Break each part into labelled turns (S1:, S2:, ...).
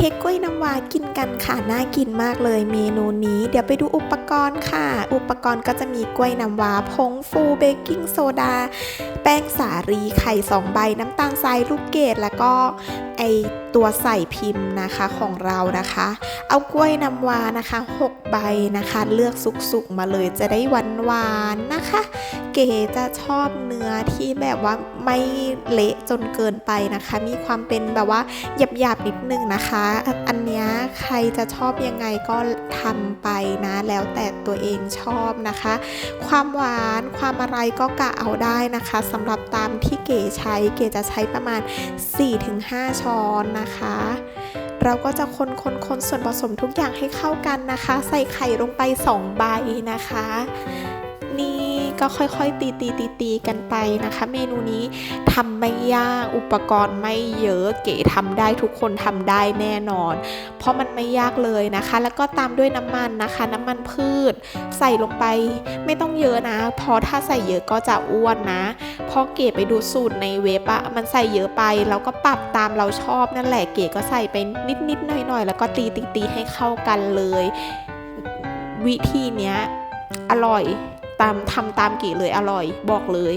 S1: ค้กกล้วยน้ำว้ากินกันค่ะ น่ากินมากเลยเมนูนี้ เดี๋ยวไปดูอุปกรณ์ค่ะ อุปกรณ์ก็จะมีกล้วยน้ำว้าผงฟูเบกกิ้งโซดา แป้งสาลีไข่สองใบน้ำตาลทรายลูกเกดแล้วก็ไอตัวใส่พิมพ์นะคะของเรานะคะ เอากล้วยน้ำว้านะคะ 6 ใบนะคะ เลือกสุกๆมาเลยจะได้หวานๆนะคะ เก๋จะชอบเนื้อที่แบบว่า ไม่เละจนเกินไปนะคะ มีความเป็นแบบว่าหยาบๆนิดนึงนะคะ อันนี้ใครจะชอบยังไงก็ทำไปนะ แล้วแต่ตัวเองชอบนะคะ ความหวานความอะไรก็กะเอาได้นะคะสำหรับตามที่เก๋ใช้เก๋จะใช้ประมาณ 4-5 ช้อนนะคะเราก็จะคนคนคนส่วนผสมทุกอย่างให้เข้ากันนะคะ ใส่ไข่ลงไป 2 ใบนะคะ นี่ ก็ค่อยๆ ตีตีตีตีกันไปนะคะ เมนูนี้ทำไม่ยากอุปกรณ์ไม่เยอะเก๋ทำได้ทุกคนทำได้แน่นอน เพราะมันไม่ยากเลยนะคะ แล้วก็ตามด้วยน้ำมันนะคะ น้ำมันพืช ใส่ลงไปไม่ต้องเยอะนะ เพราะถ้าใส่เยอะก็จะอ้วนนะเพราะเก๋ไปดูสูตรในเว็บอะมันใส่เยอะไปเราก็ปรับตามเราชอบนั่นแหละเก๋ก็ใส่ไปนิดๆหน่อยๆ แล้วก็ตีตีตีให้เข้ากันเลย วิธีเนี้ยอร่อย ตามทำตามกี่เลยอร่อย บอกเลย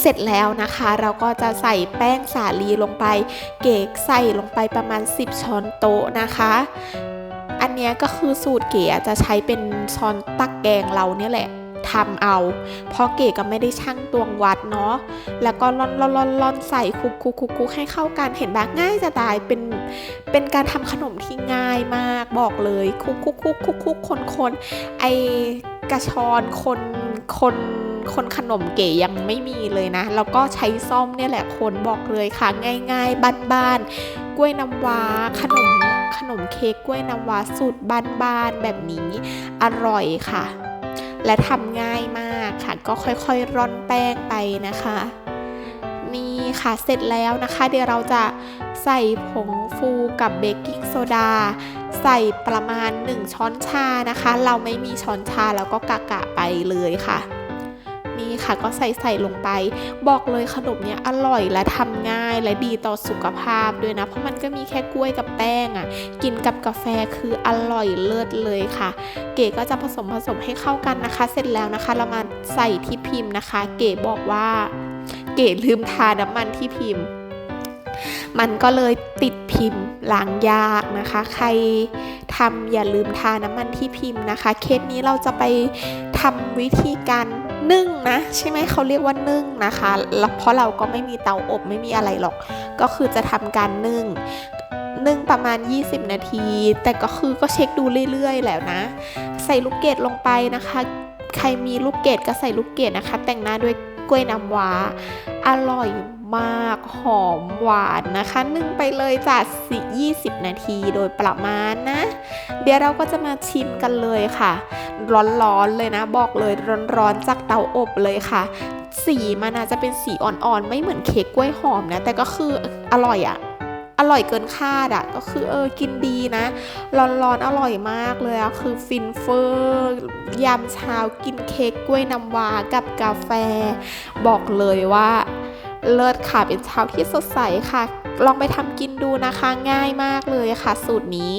S1: เสร็จแล้วนะคะ เราก็จะใส่แป้งสาลีลงไป เก๋ใส่ลงไปประมาณ 10 ช้อนโต๊ะนะคะอันนี้ก็คือสูตรเก๋จะใช้เป็นช้อนตักแกงเราเนี่ยแหละ ทำเอา เพราะเก๋ก็ไม่ได้ช่างตวงวัดเนาะ แล้วก็ล่อนล่อนล่อนล่อนใส่คุกคุกคุกคุกให้เข้ากัน เห็นแบบง่ายจะตาย เป็น เป็นการทำขนมที่ง่ายมาก บอกเลยคุกคุกคุกคุกคุกคนคนไอกระชอนคนคนคนขนมเก๋ยังไม่มีเลยนะ แล้วก็ใช้ซ่อมเนี่ยแหละคนบอกเลยค่ะ ง่ายๆบ้านๆกล้วยน้ำว้าขนมขนมเค้กกล้วยน้ำว้าสูตรบ้านๆแบบนี้อร่อยค่ะ และทำง่ายมากค่ะ ก็ค่อยๆร่อนแป้งไปนะคะ นี่ค่ะเสร็จแล้วนะคะ เดี๋ยวเราจะใส่ผงฟูกับเบกกิ้งโซดา ใส่ประมาณ 1 ช้อนชานะคะ เราไม่มีช้อนชาแล้วก็กะกะไปเลยค่ะ นี่ค่ะ ก็ใส่ใส่ลงไป บอกเลยขนมเนี้ยอร่อยและทำง่ายและดีต่อสุขภาพด้วยนะ เพราะมันก็มีแค่กล้วยกับแป้งอะ่ะ กินกับกาแฟคืออร่อยเลิศเลยค่ะ เก๋ก็จะผสมผสมให้เข้ากันนะคะ เสร็จแล้วนะคะ เรามาใส่ที่พิมพ์นะคะ เก๋บอกว่า เก๋ลืมทาน้ำมันที่พิมพ์มันก็เลยติดพิมพ์ล้างยากนะคะ ใครทำอย่าลืมทาน้ำมันที่พิมพ์นะคะ เคสนี้เราจะไปทำวิธีการ นึ่งนะใช่ไหมเขาเรียกว่านึ่งนะคะแล้วเพราะเราก็ไม่มีเตาอบไม่มีอะไรหรอก ก็คือจะทำการนึ่งนึ่งประมาณ 20 นาที แต่ก็คือก็เช็คดูเรื่อยๆ แล้วนะ ใส่ลูกเกดลงไปนะคะ ใครมีลูกเกดก็ใส่ลูกเกดนะคะ แต่งหน้าด้วยกล้วยน้ำว้า อร่อยมากหอมหวานนะคะนึ่งไปเลยจ้ะสิ20 นาทีโดยประมาณนะ เดี๋ยวเราก็จะมาชิมกันเลยค่ะ ร้อนๆเลยนะ บอกเลยร้อนๆจากเตาอบเลยค่ะ สีมันอาจจะเป็นสีอ่อนๆ ไม่เหมือนเค้กกล้วยหอมนะ แต่ก็คืออร่อยอะ อร่อยเกินคาดอะก็คือเออกินดีนะ ร้อนๆอร่อยมากเลยอะคือฟินเฟอร์ยามเช้ากินเค้กกล้วยน้ำว้ากับกาแฟ บอกเลยว่าเลิศค่ะเป็นเช้าที่สดใสค่ะ ลองไปทำกินดูนะคะง่ายมากเลยค่ะ สูตรนี้